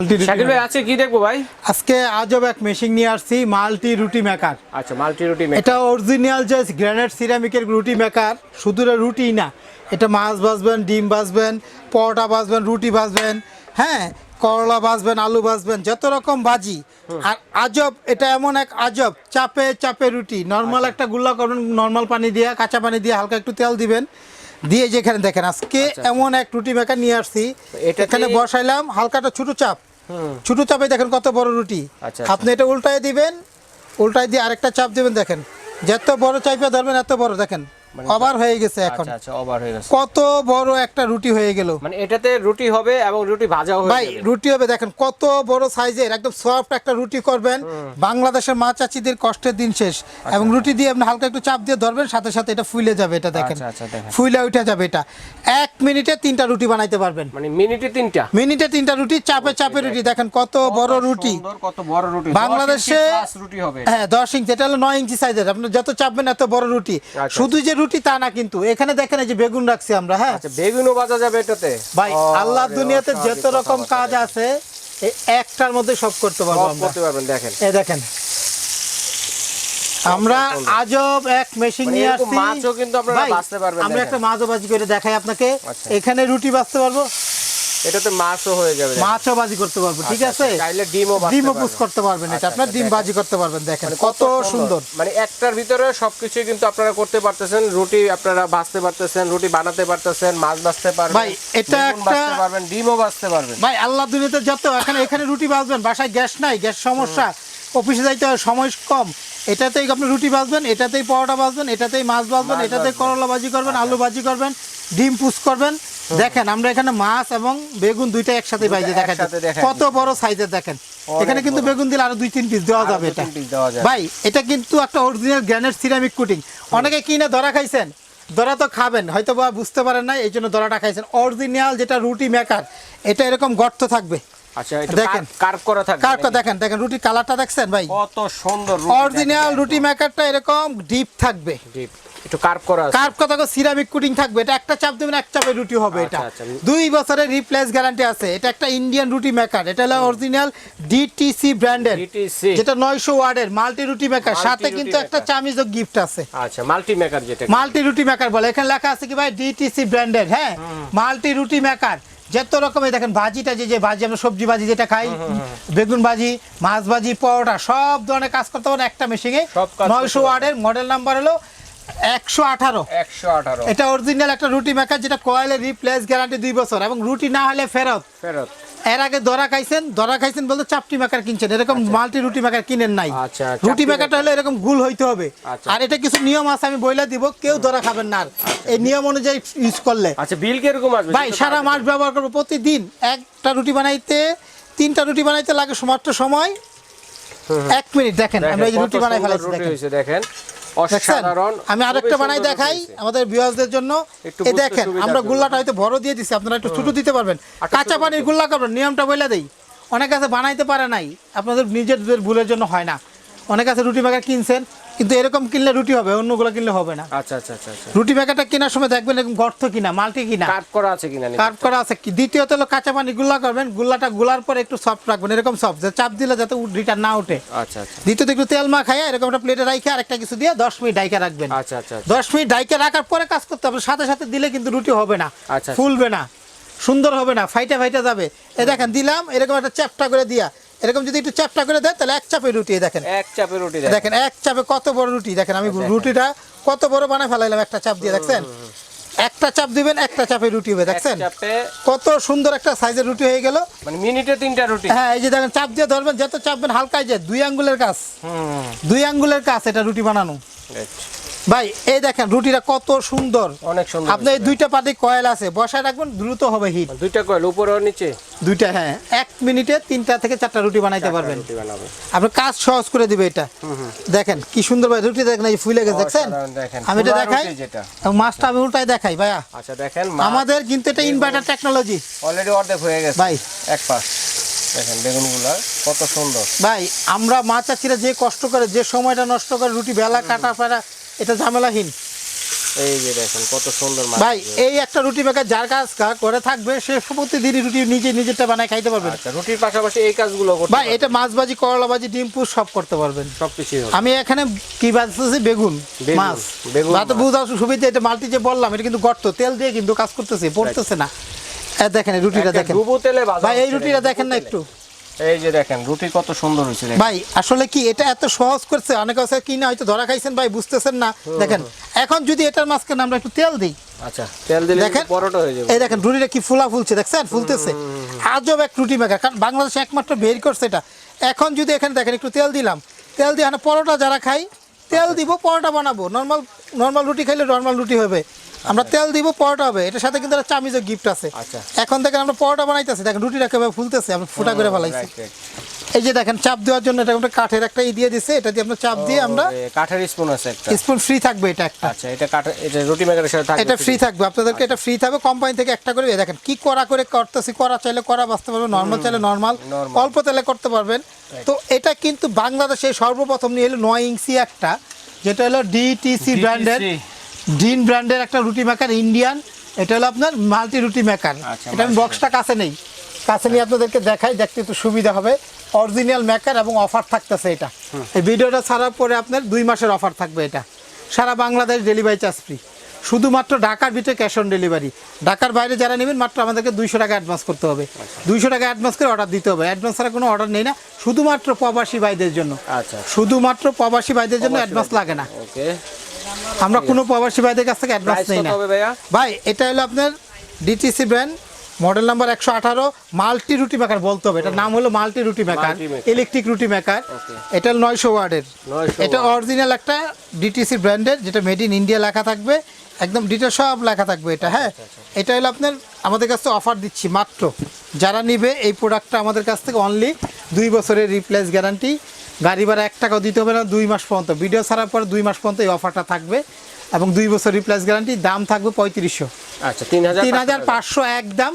ভাই কি দেখব ভাই? আজকে আজব এক মেশিন নিয়ে আসছি মাল্টি রুটি মেকার আচ্ছা মাল্টি রুটি এটা অরিজিনাল যে গ্রানাইট সিরামিকের রুটি মেকার শুধু রুটি না এটা মাছ ভাজবেন ডিম ভাজবেন পরোটা ভাজবেন রুটি ভাজবেন হ্যাঁ করলা ভাজবেন আলু ভাজবেন যত রকম ভাজি। আর আজব এটা এমন এক আজব চাপে চাপে রুটি নর্মাল একটা গুল্লা করবেন নর্মাল পানি দিয়ে কাঁচা পানি দিয়ে হালকা একটু তেল দিবেন দিয়ে যেখানে দেখেন আজকে এমন এক রুটি মেকার নিয়ে আসছি এখানে বসাইলাম হালকাটা ছোট চাপ। ছোট চাপে দেখেন কত বড় রুটি। আচ্ছা, আপনি এটা উল্টায় দিবেন উল্টায় দিয়ে আরেকটা চাপ দিবেন দেখেন। যত বড় চাইপে ধরবেন এত বড় দেখেন। অবার হয়ে গেছে এখন। আচ্ছা আচ্ছা ওভার হয়ে গেছে। কত বড় একটা রুটি হয়ে গেল। মানে এটাতে রুটি হবে এবং রুটি ভাজাও হয়ে ভাই রুটি হবে দেখেন কত বড় সাইজের একদম সফট একটা রুটি করবেন। বাংলাদেশের মা চাচিদের কষ্টের দিন শেষ। এবং রুটি দিয়ে আপনি হালকা একটু চাপ দিয়ে ধরবেন সাথে সাথে এটা ফুলে যাবে এটা দেখেন। আচ্ছা, আচ্ছা। ফুলে উঠে যাবে এটা। এক মিনিটে তিনটা রুটি বানাইতে পারবেন। মানে মিনিটে তিনটা? মিনিটে তিনটা রুটি চাপে চাপে রুটি। দেখেন কত বড় রুটি। কত বড় রুটি। বাংলাদেশে রুটি হবে হ্যাঁ দশ ইঞ্চি এটা হলো নয় ইঞ্চি সাইজের। আপনি যত চাপবেন এত বড় রুটি। আচ্ছা। শুধু যে রুটি তা না কিন্তু। এখানে দেখেন এই যে বেগুন রাখছি আমরা হ্যাঁ? আচ্ছা বেগুনও বাজা যাবে এটাতে? ভাই আল্লাহ দুনিয়াতে যত রকম কাজ আছে এই একটার মধ্যে সব করতে পারব আমরা। করতে পারবেন দেখেন। এই দেখেন। আমরা আজব এক মেশিন মানে নিয়ে আসছি। মাছও কিন্তু আপনারা বাঁচতে পারবেন, আমরা একটা মাছও বাজি করে দেখাই আপনাকে। আচ্ছা। এখানে রুটি বাজতে পারব? এটাতে মাছও হয়ে যাবে। মাছও বাজি করতে পারব ঠিক আচ্ছা, আছে? আচ্ছা, চাইলে ডিমও ডিমও পুষ করতে পারবেন এটা আচ্ছা, আপনার ডিম। বাজি করতে পারবেন দেখেন। মানে কত সুন্দর। মানে একটার ভিতরে সবকিছু কিন্তু আপনারা করতে পারতেছেন রুটি আপনারা ভাজতে পারতেছেন রুটি বানাতে পারতেছেন মাছ ভাজতে পারবেন ভাই, এটা একটা- পারবেন ডিমও ভাজতে পারবেন। ভাই আল্লাহ দুনিয়াতে যত এখানে এখানে রুটি বাজবেন বাসায় গ্যাস নাই গ্যাস সমস্যা। অফিসে যাইতে হয় সময় কম। এটাতেই আপনি রুটি বাজবেন এটাতেই পরোটা বাজবেন এটাতেই মাছ বাজবেন মাছ এটাতেই করলা ভাজি করবেন আলু ভাজি করবেন ডিম পুষ করবেন। দেখেন আমরা এখানে মাছ এবং বেগুন দুইটা একসাথে বাইজে দেখা কত বড় সাইজের দেখেন। এখানে কিন্তু বেগুন দিলে আরও দুই তিন পিস দেওয়া যাবে এটা। ভাই এটা কিন্তু একটা অরিজিনাল গ্রানাইট সিরামিক কুটিং অনেকে কিনে ধরা খাইছেন? ধরা তো খাবেন হয়তো বা বুঝতে পারেন না এই জন্য দরাটা খাইছেন। অরিজিনাল যেটা রুটি মেকার এটা এরকম গর্ত থাকবে। আচ্ছা এটা দেখেন। কার্ভ করা থাকবে। কার নাকি? দেখেন দেখেন রুটি কালারটা দেখছেন ভাই? কত সুন্দর রুটি অরিজিনাল রুটি মেকারটা এরকম ডিপ থাকবে। জি, একটু কার্ভ করা আছে। কার্ভ কথা সিরামিক কুটিং থাকবে এটা একটা চাপ দেবেন এক চাপে রুটি হবে এটা। আচ্ছা, আচ্ছা। দুই বছরের রিপ্লেস গ্যারান্টি আছে এটা একটা ইন্ডিয়ান রুটি মেকার এটা হলো অরিজিনাল ডিটিসি ব্র্যান্ডের যেটা নয়শো ওয়ার্ডের মাল্টি রুটি মেকার সাথে কিন্তু একটা গিফট আছে। আচ্ছা মাল্টি মেকার যেটা মাল্টি রুটি মেকার বলে এখানে লেখা আছে কি ভাই ডিটিসি ব্র্যান্ডের হ্যাঁ? মাল্টি রুটি মেকার যত রকমের দেখেন ভাজিটা যে যে ভাজি আমরা সবজি ভাজি যেটা খাই বেগুন ভাজি মাছ ভাজি পরোটা সব ধরনের কাজ করতে পারেন একটা মেশিনে নয়শো ওয়ার্ডের মডেল নাম্বার হলো একশো আঠারো। একশো আঠারো। এটা অরিজিনাল একটা রুটি মেকার যেটা কয়েলের রিপ্লেস গ্যারান্টি দুই বছর। এবং রুটি না হলে ফেরত। ফেরত। এর আগে দরা খাইছেন দরা খাইছেন বলতে চাপটি মেকার কিনছেন। এরকম মাল্টি রুটি মেকার কিনেন নাই। আচ্ছা, রুটি চাপটি মেকারটা হলে এরকম গুল হইতে হবে। আচ্ছা। আর এটা কিছু নিয়ম আছে আমি বইলা দিব। কেউ দরা খাবেন না এই নিয়ম অনুযায়ী ইউজ করলে। আচ্ছা বিল কীরকম আসবে? ভাই সারা মাস ব্যবহার করব প্রতিদিন। একটা রুটি বানাইতে তিনটা রুটি বানাইতে লাগে মাত্র সময় এক মিনিট। দেখেন আমরা এই রুটি বানাই ফেলাইছি দেখেন। অসাধারণ আমি আরেকটা বানাই দেখাই আমাদের ভিউয়ার্সদের জন্য। এই দেখেন আমরা। গুল্লাটা হয়তো বড় দিয়ে দিছি আপনারা একটু ছুটো দিতে পারবেন। আচ্ছা, কাঁচা পানির গুল্লা করবেন নিয়মটা বলে দেই। অনেক আছে বানাইতে পারে নাই আপনাদের নিজেদের ভুলের জন্য হয় না। অনেক আছে রুটি মেকার কিনছেন কিন্তু এরকম কিনলে রুটি হবে অন্যগুলো কিনলে হবে না। আচ্ছা আচ্ছা আচ্ছা আচ্ছা। রুটি মেকারটা কেনার সময় দেখবেন এরকম গর্ত কিনা মাল্টি কিনা। কাট করা আছে কিনা কাট করা আছে। কি দ্বিতীয়ত হলো কাঁচা পানি গুল্লা করবেন গুল্লাটা গুলার পরে একটু সফট রাখবেন এরকম সফট যে চাপ দিলে যাতে রিটার্ন না ওঠে। আচ্ছা আচ্ছা। দ্বিতীয়ত একটু তেল মা খাইয়া এরকম একটা প্লেটে রাখে আর একটা কিছু দিয়ে দশ মিনিট ডাইকা রাখবেন। আচ্ছা আচ্ছা আচ্ছা। দশ মিনিট ডাইকে রাখার পরে কাজ করতে হবে সাথে সাথে দিলে কিন্তু রুটি হবে না আচ্ছা। ফুলবে না সুন্দর হবে না ফাইটা ফাইটা যাবে। এ দেখেন দিলাম এরকম একটা চ্যাপটা করে দিয়া এরকম যদি একটু চ্যাপটা করে দেয় তাহলে এক চাপে রুটি দেখেন। এক চাপে রুটি দেখেন এক চাপে কত বড় রুটি দেখেন আমি রুটিটা কত বড় বানায় ফেলাইলাম একটা চাপ দিয়ে দেখছেন? একটা চাপ দিবেন একটা চাপে রুটি হবে দেখছেন? কত সুন্দর একটা সাইজের রুটি হয়ে গেল। মানে মিনিটে তিনটা রুটি। হ্যাঁ এই যে দেখেন চাপ দিয়ে ধরবেন যত চাপবেন হালকায় যে দুই আঙ্গুলের কাজ হুম। দুই আঙ্গুলের কাজ এটা রুটি বানানো। great। ভাই এই দেখেন রুটিটা কত সুন্দর। অনেক সুন্দর আপনার এই দুইটা পাটি কয়েল আছে বসায় রাখবেন দ্রুত হবে হিট দুইটা কয়েল উপরে আর নিচে? দুইটা হ্যাঁ এক মিনিটে তিনটা থেকে চারটা রুটি বানাইতে পারবেন। আপনার কাজ সহজ করে দিবে এটা। দেখেন কি সুন্দর ভাই রুটি দেখেন এই ফুলে গেছে দেখছেন? দেখেন, আমি এটা দেখাই। মাছটা আমি উল্টাই দেখাই ভাইয়া। আচ্ছা দেখেন আমাদের কিন্তু এটা ইনভার্টার টেকনোলজি অলরেডি অর্ধেক হয়ে গেছে। ভাই। এক পাশ। দেখেন বেগুনগুলা কত সুন্দর। ভাই আমরা মা চাচিরা যে কষ্ট করে যে সময়টা নষ্ট করে রুটি বেলা কাটা ফেরা এটা ঝামেলাহীন। এই যে দেখেন কত সুন্দর ভাই এই একটা রুটি মেকার যার কাজ করে থাকবে সে প্রতিদিনই রুটি নিজে নিজেরটা বানায় খাইতে পারবেন। আচ্ছা রুটির পাশাপাশি এই কাজগুলো করতে ভাই এটা মাছ ভাজি করলা ভাজি ডিম পুষ সব করতে পারবেন। সব হবে। আমি এখানে কি বাজতেছি বেগুন মাছ। বেগুন বা তো সুবিধা এটা মাল্টি যে বললাম এটা কিন্তু গর্ত তেল দিয়ে কিন্তু কাজ করতেছে পড়তেছে না। দেখেন এই রুটিটা দেখেন। ডুবো তেলে ভাজা ভাই এই রুটিটা দেখেন না একটু। এই যে দেখেন রুটি কত সুন্দর হয়েছে ভাই আসলে কি এটা এত সহজ করছে অনেকে আছে কি না হয়তো ধরা খাইছেন ভাই বুঝতেছেন না। দেখেন এখন যদি এটার মাঝখানে আমরা একটু তেল দিই আচ্ছা তেল দিলে দেখেন পরোটা হয়ে যাবে। এই দেখেন রুটিটা কি ফুলা ফুলছে দেখছেন? ফুলতেছে। আজব এক রুটি মেকার কারণ বাংলাদেশে একমাত্র বের করছে এটা। এখন যদি এখানে দেখেন একটু তেল দিলাম। তেল দিয়ে পরোটা যারা খাই তেল দিব পরোটা বানাবো। নর্মাল নর্মাল রুটি খাইলে নর্মাল রুটি হবে। আমরা তেল দিব পরোটা হবে। এটার সাথে কিন্তু একটা চামিজের গিফট আছে। আচ্ছা। এখন থেকে আমরা পরোটা বানাইতেছি। দেখেন রুটিটা কেভাবে ফুলতেছে আমরা ফুটা করে ফেলাইছি. এই যে দেখেন চাপ দেওয়ার জন্য এটা একটা কাঠের একটা ই দিয়ে দিছে। এটা দিয়ে আমরা চাপ দিয়ে আমরা কাঠের স্পুন আছে একটা। স্পুন ফ্রি থাকবে এটা একটা। আচ্ছা এটা কাঠের এটা রুটি মেকারের সাথে থাকবে এটা ফ্রি থাকবে। আপনাদেরকে এটা ফ্রি থাকবে। কোম্পানি থেকে একটা করে দেখেন কি করা করে করতেছি করা চাইলে করা বাঁচতে পারবেন নরমাল চাইলে নরমাল অল্প তেলে করতে পারবেন। তো এটা কিন্তু বাংলাদেশে সর্বপ্রথম নিয়ে এলো নয় ইঞ্চি একটা যেটা হলো ডিটিসি ব্র্যান্ডের ডিন ব্র্যান্ডের একটা রুটি মেকার ইন্ডিয়ান এটা হলো আপনার মাল্টি রুটি মেকার আচ্ছা, এটা আমি বক্সটা কাছে নেই। কাছে নিয়ে আপনাদেরকে দেখাই দেখতে একটু সুবিধা হবে। অরিজিনাল মেকার এবং অফার থাকতেছে এটা। এই ভিডিওটা ছাড়ার পরে আপনার দুই মাসের অফার থাকবে এটা। সারা বাংলাদেশ ডেলিভারি চার্জ ফ্রি শুধুমাত্র ঢাকার ভিতরে ক্যাশ অন ডেলিভারি ঢাকার বাইরে যারা নেবেন মাত্র আমাদেরকে দুইশো টাকা অ্যাডভান্স করতে হবে। দুইশো টাকা অ্যাডভান্স করে অর্ডার দিতে হবে। অ্যাডভান্স ছাড়া কোনো অর্ডার নেই না। শুধুমাত্র প্রবাসী ভাইদের জন্য। আচ্ছা শুধুমাত্র প্রবাসী ভাইদের জন্য অ্যাডভান্স লাগে না। ওকে আমরা কোনো প্রবাসী ভাইদের কাছ থেকে অ্যাডভান্স নেই না। ভাই এটা হলো আপনার ডিটিসি ব্র্যান্ড মডেল নাম্বার একশো আঠারো মাল্টি রুটি মেকার বলতে হবে। এটার নাম হলো মাল্টি রুটি মেকার ইলেকট্রিক রুটি মেকার এটা হলো নয়শো ওয়ার্ডের। এটা অরিজিনাল একটা ডিটিসি ব্র্যান্ডের যেটা মেড ইন ইন্ডিয়া লেখা থাকবে। একদম ডিটেল সব লেখা থাকবে এটা হ্যাঁ? এটা হলো আপনার আমাদের কাছ থেকে অফার দিচ্ছি মাত্র। যারা নিবে এই প্রোডাক্টটা আমাদের কাছ থেকে অনলি দুই বছরের রিপ্লেস গ্যারান্টি গাড়ি ভাড়া এক টাকাও দিতে হবে না দুই মাস পর্যন্ত। ভিডিও ছাড়ার পর দুই মাস পর্যন্ত এই অফারটা থাকবে এবং দুই বছর রিপ্লেস গ্যারান্টি দাম থাকবে পঁয়ত্রিশশো। আচ্ছা তিন হাজার তিন হাজার পাঁচশো একদম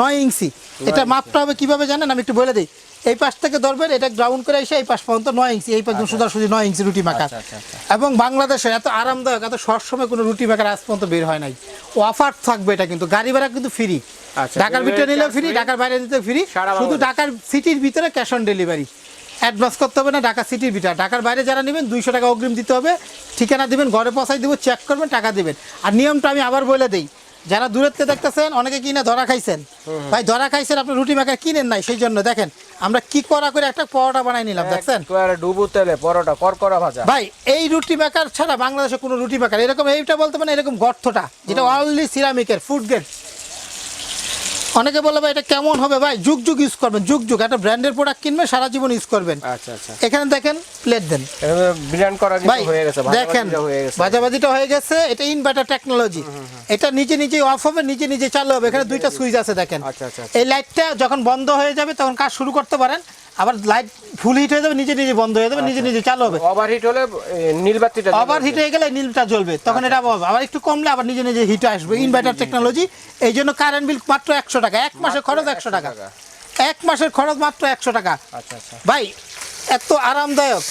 নয় ইঞ্চি। এটা মাপটা হবে কীভাবে জানেন? আমি একটু বলে দিই। এই পাশ থেকে ধরবেন এটা গ্রাউন্ড করে এসে এই পাশ পর্যন্ত নয় ইঞ্চি এই পর্যন্ত সোজাসুজি নয় ইঞ্চি রুটি মাখা। আচ্ছা, আচ্ছা, আচ্ছা। এবং বাংলাদেশে এত আরামদায়ক এত সবসময় কোনো রুটি মেকার আজ পর্যন্ত বের হয় নাই। অফার থাকবে এটা কিন্তু গাড়ি ভাড়া কিন্তু ফ্রি আচ্ছা, ঢাকার ভিতরে নিলেও ফ্রি ঢাকার বাইরে নিতে ফ্রি শুধু। ঢাকার সিটির ভিতরে ক্যাশ অন ডেলিভারি অ্যাডভান্স করতে হবে না ঢাকা সিটির ভিতরে ঢাকার বাইরে যারা নেবেন দুইশো টাকা অগ্রিম দিতে হবে। ঠিকানা দিবেন ঘরে পৌঁছাই দেবো চেক করবেন টাকা দিবেন। আর নিয়মটা আমি আবার বলে দিই যারা দূরের দেখতেছেন অনেকে কিনে ধরা খাইছেন। ভাই ধরা খাইছেন আপনি রুটি মেকার কিনেন নাই সেই জন্য দেখেন আমরা কি করা করে একটা পরোটা বানাই নিলাম দেখছেন? একবারে ডুবো তেলে পরোটা করকরা ভাজা। ভাই এই রুটি মেকার ছাড়া বাংলাদেশে কোনো রুটি মেকার এরকম এইটা বলতে পারেন এরকম গর্তটা যেটা অনলি সিরামিকের ফুড গ্রেড অনেকে বলে ভাই এটা কেমন হবে? ভাই যুগ যুগ ইউজ করবেন যুগ যুগ। একটা ব্র্যান্ডের প্রোডাক্ট কিনবেন সারা জীবন ইউজ করবেন। আচ্ছা আচ্ছা। এখানে দেখেন প্লেট দেন। ব্র্যান্ড বিরিয়ানি করা ভাই হয়ে গেছে দেখেন বাজাবাজিটা হয়ে গেছে এটা ইনভার্টার টেকনোলজি এটা নিজে নিজে অফ হবে নিজে নিজে চালু হবে। এখানে দুইটা সুইচ আছে দেখেন। আচ্ছা, আচ্ছা, আচ্ছা। এই লাইটটা যখন বন্ধ হয়ে যাবে তখন কাজ শুরু করতে পারেন। আবার লাইট ফুল হিট হয়ে যাবে নিজে নিজে বন্ধ হয়ে যাবে নিজে নিজে চালু হবে। ওভার হিট হলে নীল জ্বলবে। ওভার হিট হয়ে গেলে নীলটা জ্বলবে তখন এটা আবার হবে। আবার একটু কমলে আবার নিজে নিজে হিট আসবে ইনভার্টার টেকনোলজি এই জন্য কারেন্ট বিল মাত্র একশো টাকা এক মাসের খরচ একশো টাকা। এক মাসের খরচ মাত্র একশো টাকা। আচ্ছা আচ্ছা। ভাই এত আরামদায়ক।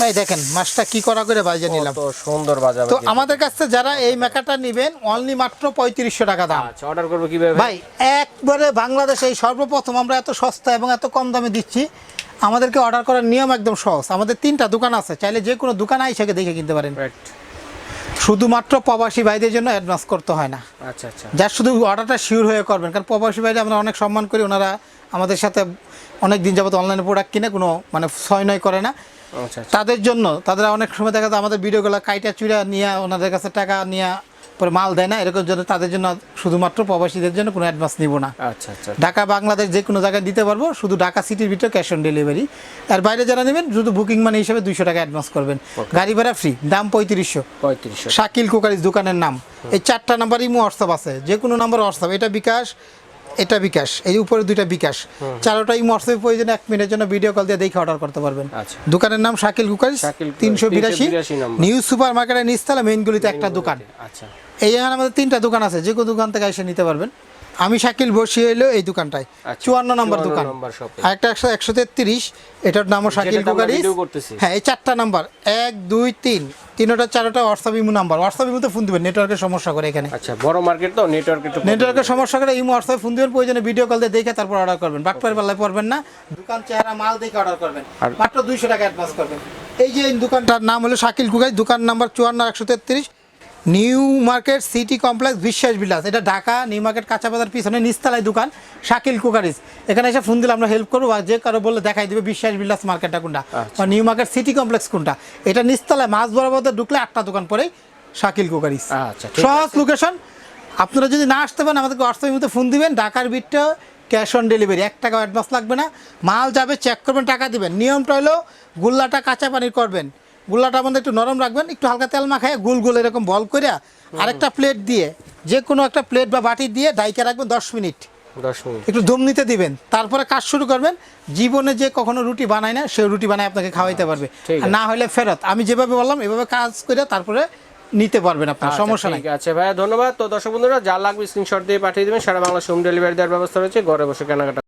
ভাই দেখেন মাছটা কি করা করে বাজে নিলাম। সুন্দর বাজাবে তো আমাদের কাছ যারা এই মেকাটা নেবেন অনলি মাত্র পঁয়ত্রিশশো টাকা দাম। আচ্ছা অর্ডার করব কীভাবে? ভাই একবারে বাংলাদেশে এই সর্বপ্রথম আমরা এত সস্তা এবং এত কম দামে দিচ্ছি আমাদেরকে অর্ডার করার নিয়ম একদম সহজ। আমাদের তিনটা দোকান আছে চাইলে যে কোনো দোকান আইসাকে দেখে কিনতে পারেন. শুধুমাত্র প্রবাসী ভাইদের জন্য অ্যাডভান্স করতে হয় না। আচ্ছা আচ্ছা। যার শুধু অর্ডারটা শিওর হয়ে করবেন কারণ প্রবাসী ভাইদের আমরা অনেক সম্মান করি ওনারা আমাদের সাথে অনেক দিন যাবত অনলাইনে প্রোডাক্ট কিনে কোনো মানে ছয় নয় করে না। তাদের জন্য তাদের অনেক সময় দেখা যায় আমাদের ভিডিওগুলো কাইটা চুরা নিয়ে ওনাদের কাছে টাকা নিয়ে পরে মাল দেয় না এরকম জন্য তাদের জন্য শুধুমাত্র প্রবাসীদের জন্য কোনো অ্যাডভান্স নিব না। আচ্ছা আচ্ছা ঢাকা বাংলাদেশ যে কোনো জায়গায় দিতে পারব শুধু ঢাকা সিটির ভিতরে ক্যাশ অন ডেলিভারি আর বাইরে যারা নেবেন শুধু বুকিং মানি হিসেবে দুইশো টাকা অ্যাডভান্স করবেন। গাড়ি ভাড়া ফ্রি দাম পঁয়ত্রিশশো। পঁয়ত্রিশশো। শাকিল কুকারিজ দোকানের নাম। এই চারটা নাম্বার ইমো হোয়াটসঅ্যাপ আছে যে কোনো নাম্বার হোয়াটসঅ্যাপ এটা বিকাশ এটা বিকাশ এই উপরে দুইটা বিকাশ। চারোটা এই হোয়াটসঅ্যাপ প্রয়োজন এক মিনিটের জন্য ভিডিও কল দিয়ে দেখে অর্ডার করতে পারবেন। আচ্ছা। দোকানের নাম শাকিল কুকারি তিনশো বিরাশি 382 নিউ সুপার মার্কেটের নিচতলা মেইনগুলিতে একটা দোকান। আচ্ছা। এই আমাদের তিনটা দোকান আছে যে কোনো দোকান থেকে এসে নিতে পারবেন। আমি শাকিল বসি হইল এই দোকানটায়। আচ্ছা, চুয়ান্ন নম্বর দোকান। একটা একশো একশো তেত্রিশ এটার নামও শাকিল করতেছি। হ্যাঁ এই চারটা নাম্বার। এক দুই তিন। তিনটা চারটা হোয়াটসঅ্যাপ ইমো নাম্বার। হোয়াটসঅ্যাপ ইমোতে ফোন দিবেন নেটওয়ার্কের সমস্যা করে এখানে। আচ্ছা বড় মার্কেট তো নেটওয়ার্ক একটু নেটওয়ার্কের সমস্যা করে ইমো হোয়াটসঅ্যাপ ফোন দিবেন প্রয়োজনে ভিডিও কল দিয়ে দেখে তারপর অর্ডার করবেন। বাটপার বেলায় পড়বেন না। দোকান চেহারা মাল দেখে অর্ডার করবেন। মাত্র দুইশো টাকা অ্যাডভান্স করবেন। এই যে দোকানটার নাম হলো শাকিল কুকারি দোকান নাম্বার চুয়ান্ন একশো তেত্রিশ। নিউ মার্কেট সিটি কমপ্লেক্স বিশ্বাস বিলাস। এটা ঢাকা নিউ মার্কেট কাঁচা বাজার পিছনে নিস্তালায় দোকান শাকিল কুকারিস এখানে এসে ফোন দিলে আমরা হেল্প করব আর যে কারও বললে দেখাই দিবে বিশ্বাস বিলাস মার্কেটটা কোনটা বা নিউ মার্কেট সিটি কমপ্লেক্স কোনটা। এটা নিস্তালায় মাছ বরাবর ঢুকলে আটটা দোকান পরেই শাকিল কুকারিস আচ্ছা, সহজ লোকেশন আপনারা যদি না আসতে পারেন আমাদেরকে হোয়াটসঅ্যাপের মধ্যে ফোন দিবেন। ঢাকার বিটটা ক্যাশ অন ডেলিভারি এক টাকা অ্যাডভান্স লাগবে না। মাল যাবে চেক করবেন টাকা দিবেন। নিয়মটা হলো গুল্লাটা কাঁচা পানির করবেন। গুল্লাটা আমাদের একটু নরম রাখবেন একটু হালকা তেল মাখায় গোল গোল এরকম বল করে আরেকটা প্লেট দিয়ে যে কোনো একটা প্লেট বা বাটি দিয়ে ডাইকে রাখবেন দশ মিনিট। একটু দম নিতে দিবেন তারপরে কাজ শুরু করবেন জীবনে যে কখনো রুটি বানায় না সে রুটি বানায় আপনাকে খাওয়াইতে পারবে। না হলে ফেরত আমি যেভাবে বললাম এভাবে কাজ করে তারপরে নিতে পারবেন আপনার সমস্যা নাই। আচ্ছা ভাইয়া ধন্যবাদ। তো দর্শক বন্ধুরা যা লাগবে স্ক্রিনশট দিয়ে পাঠিয়ে দেবেন সারা বাংলা হোম ডেলিভারি দেওয়ার ব্যবস্থা রয়েছে ঘরে বসে কেনাকাটা